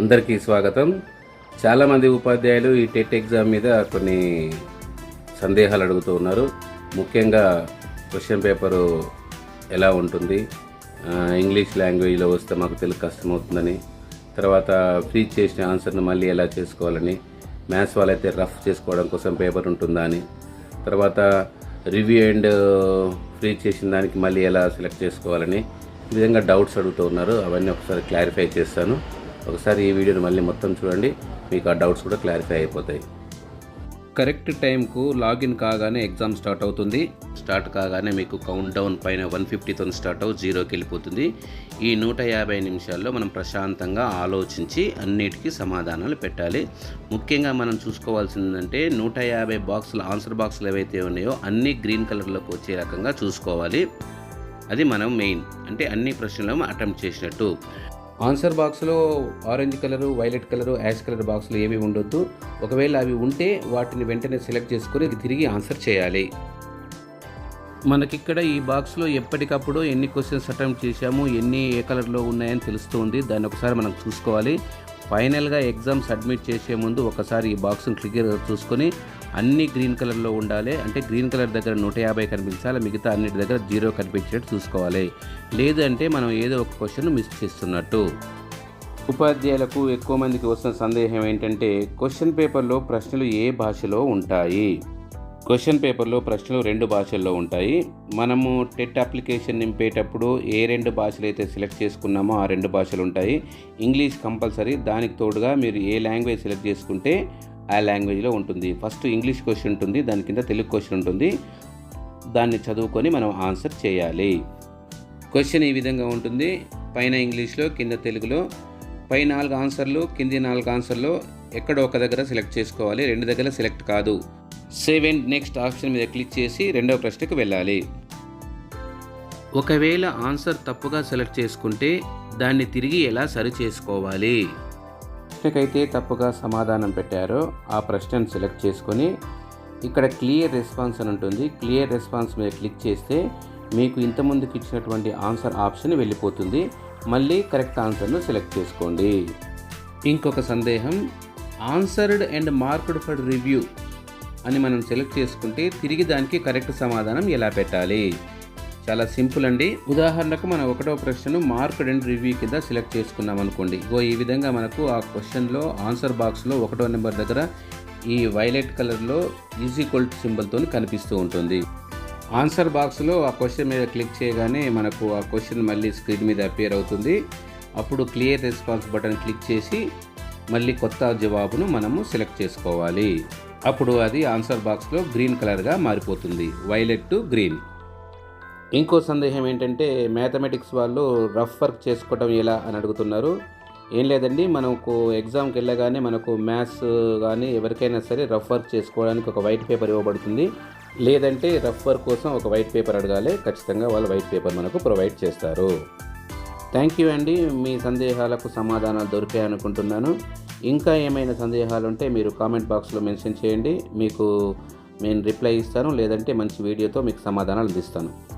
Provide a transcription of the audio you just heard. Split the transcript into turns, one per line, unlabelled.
అందరికీ స్వాగతం. చాలామంది ఉపాధ్యాయులు ఈ టెట్ ఎగ్జామ్ మీద కొన్ని సందేహాలు అడుగుతూ ఉన్నారు. ముఖ్యంగా క్వశ్చన్ పేపరు ఎలా ఉంటుంది? ఇంగ్లీష్ లాంగ్వేజ్లో వస్తే మాకు తెలుగు కష్టమవుతుందని తర్వాత ఫ్రీ చేసిన ఆన్సర్ను మళ్ళీ ఎలా చేసుకోవాలని మ్యాథ్స్ వాళ్ళైతే రఫ్ చేసుకోవడం కోసం పేపర్ ఉంటుందా అని తర్వాత రివ్యూ అండ్ ఫ్రీ చేసిన దానికి మళ్ళీ ఎలా సెలెక్ట్ చేసుకోవాలని ఈ విధంగా డౌట్స్ అడుగుతూ ఉన్నారు. అవన్నీ ఒకసారి క్లారిఫై చేస్తాను. ఒకసారి ఈ వీడియోని మళ్ళీ మొత్తం చూడండి మీకు ఆ డౌట్స్ కూడా క్లారిఫై అయిపోతాయి. కరెక్ట్ టైంకు లాగిన్ కాగానే ఎగ్జామ్ స్టార్ట్ అవుతుంది. స్టార్ట్ కాగానే మీకు కౌంట్ డౌన్ పైన వన్ ఫిఫ్టీతో స్టార్ట్ అవు జీరోకి వెళ్ళిపోతుంది. ఈ నూట యాభై నిమిషాల్లో మనం ప్రశాంతంగా ఆలోచించి అన్నిటికీ సమాధానాలు పెట్టాలి. ముఖ్యంగా మనం చూసుకోవాల్సిందంటే నూట యాభై బాక్సులు ఆన్సర్ బాక్సులు ఏవైతే ఉన్నాయో అన్నీ గ్రీన్ కలర్లోకి వచ్చే రకంగా చూసుకోవాలి. అది మనం మెయిన్. అంటే అన్ని ప్రశ్నలను అటెంప్ట్ చేసినట్టు. ఆన్సర్ బాక్స్లో orange colour violet colour ash colour బాక్స్లు ఏవి ఉండొద్దు. ఒకవేళ అవి ఉంటే వాటిని వెంటనే సెలెక్ట్ చేసుకొని తిరిగి ఆన్సర్ చేయాలి. మనకిక్కడ ఈ బాక్స్లో ఎప్పటికప్పుడు ఎన్ని క్వశ్చన్స్ అటెంప్ట్ చేశాము ఎన్ని ఏ కలర్లో ఉన్నాయని తెలుస్తుంది. దాన్ని ఒకసారి మనం చూసుకోవాలి. ఫైనల్గా ఎగ్జామ్ సబ్మిట్ చేసే ముందు ఒకసారి ఈ బాక్స్ని క్లియర్ చూసుకొని అన్ని గ్రీన్ కలర్లో ఉండాలి. అంటే గ్రీన్ కలర్ దగ్గర నూట యాభై కనిపించాలి. మిగతా అన్నిటి దగ్గర జీరో కనిపించేట్టు చూసుకోవాలి. లేదంటే మనం ఏదో ఒక క్వశ్చన్ మిస్ చేస్తున్నట్టు. ఉపాధ్యాయులకు ఎక్కువ మందికి వస్తున్న సందేహం ఏంటంటే క్వశ్చన్ పేపర్లో ప్రశ్నలు ఏ భాషలో ఉంటాయి? క్వశ్చన్ పేపర్లో ప్రశ్నలు రెండు భాషల్లో ఉంటాయి. మనము టెట్ అప్లికేషన్ నింపేటప్పుడు ఏ రెండు భాషలు అయితే సెలెక్ట్ చేసుకున్నామో ఆ రెండు భాషలు ఉంటాయి. ఇంగ్లీష్ కంపల్సరీ దానికి తోడుగా మీరు ఏ లాంగ్వేజ్ సెలెక్ట్ చేసుకుంటే ఆ లాంగ్వేజ్లో ఉంటుంది. ఫస్ట్ ఇంగ్లీష్ క్వశ్చన్ ఉంటుంది. దాని కింద తెలుగు క్వశ్చన్ ఉంటుంది. దాన్ని చదువుకొని మనం ఆన్సర్ చేయాలి. క్వశ్చన్ ఈ విధంగా ఉంటుంది? పైన ఇంగ్లీష్లో కింద తెలుగులో. పై నాలుగు ఆన్సర్లు కింది నాలుగు ఆన్సర్లు ఎక్కడో ఒక దగ్గర సెలెక్ట్ చేసుకోవాలి? రెండు దగ్గర సెలెక్ట్ కాదు. సేవ్ అండ్ నెక్స్ట్ ఆప్షన్ మీద క్లిక్ చేసి రెండవ ప్రశ్నకు వెళ్ళాలి. ఒకవేళ ఆన్సర్ తప్పుగా సెలెక్ట్ చేసుకుంటే దాన్ని తిరిగి ఎలా సరి చేసుకోవాలి? ప్రశ్నకైతే తప్పుగా సమాధానం పెట్టారో ఆ ప్రశ్నను సెలెక్ట్ చేసుకొని ఇక్కడ క్లియర్ రెస్పాన్స్ అని ఉంటుంది. క్లియర్ రెస్పాన్స్ మీద క్లిక్ చేస్తే మీకు ఇంతకుముందుకు ఇచ్చినటువంటి ఆన్సర్ ఆప్షన్ వెళ్ళిపోతుంది. మళ్ళీ కరెక్ట్ ఆన్సర్ను సెలెక్ట్ చేసుకోండి. ఇంకొక సందేహం answered and marked for review అని మనం సెలెక్ట్ చేసుకుంటే తిరిగి దానికి కరెక్ట్ సమాధానం ఎలా పెట్టాలి? చాలా సింపుల్ అండి. ఉదాహరణకు మనం ఒకటో ప్రశ్నను మార్క్డ్ అండ్ రివ్యూ కింద సెలెక్ట్ చేసుకున్నాం అనుకోండి. ఇగో ఈ విధంగా మనకు ఆ క్వశ్చన్లో ఆన్సర్ బాక్స్లో ఒకటో నెంబర్ దగ్గర ఈ వైలెట్ కలర్లో ఈజ్ ఈక్వల్ సింబల్తో కనిపిస్తూ ఉంటుంది. ఆన్సర్ బాక్స్లో ఆ క్వశ్చన్ మీద క్లిక్ చేయగానే మనకు ఆ క్వశ్చన్ మళ్ళీ స్క్రీన్ మీద అపేర్ అవుతుంది. అప్పుడు క్లియర్ రెస్పాన్స్ బటన్ క్లిక్ చేసి మళ్ళీ కొత్త జవాబును మనము సెలెక్ట్ చేసుకోవాలి. అప్పుడు అది ఆన్సర్ బాక్స్లో గ్రీన్ కలర్గా మారిపోతుంది. Violet to green. ఇంకో సందేహం ఏంటంటే మ్యాథమెటిక్స్ వాళ్ళు రఫ్ వర్క్ చేసుకోవటం ఎలా అని అడుగుతున్నారు. ఏం లేదండి మనకు ఎగ్జామ్కి వెళ్ళగానే మనకు మ్యాథ్స్ కానీ ఎవరికైనా సరే రఫ్ వర్క్ చేసుకోవడానికి ఒక వైట్ పేపర్ ఇవ్వబడుతుంది. లేదంటే రఫ్ వర్క్ కోసం ఒక వైట్ పేపర్ అడగాలి. ఖచ్చితంగా వాళ్ళు వైట్ పేపర్ మనకు ప్రొవైడ్ చేస్తారు. థ్యాంక్ యూ అండి. మీ సందేహాలకు సమాధానాలు దొరికాయి అనుకుంటున్నాను. ఇంకా ఏమైనా సందేహాలు ఉంటే మీరు కామెంట్ బాక్స్లో మెన్షన్ చేయండి. మీకు నేను రిప్లై ఇస్తాను. లేదంటే మంచి వీడియోతో మీకు సమాధానాలు అందిస్తాను.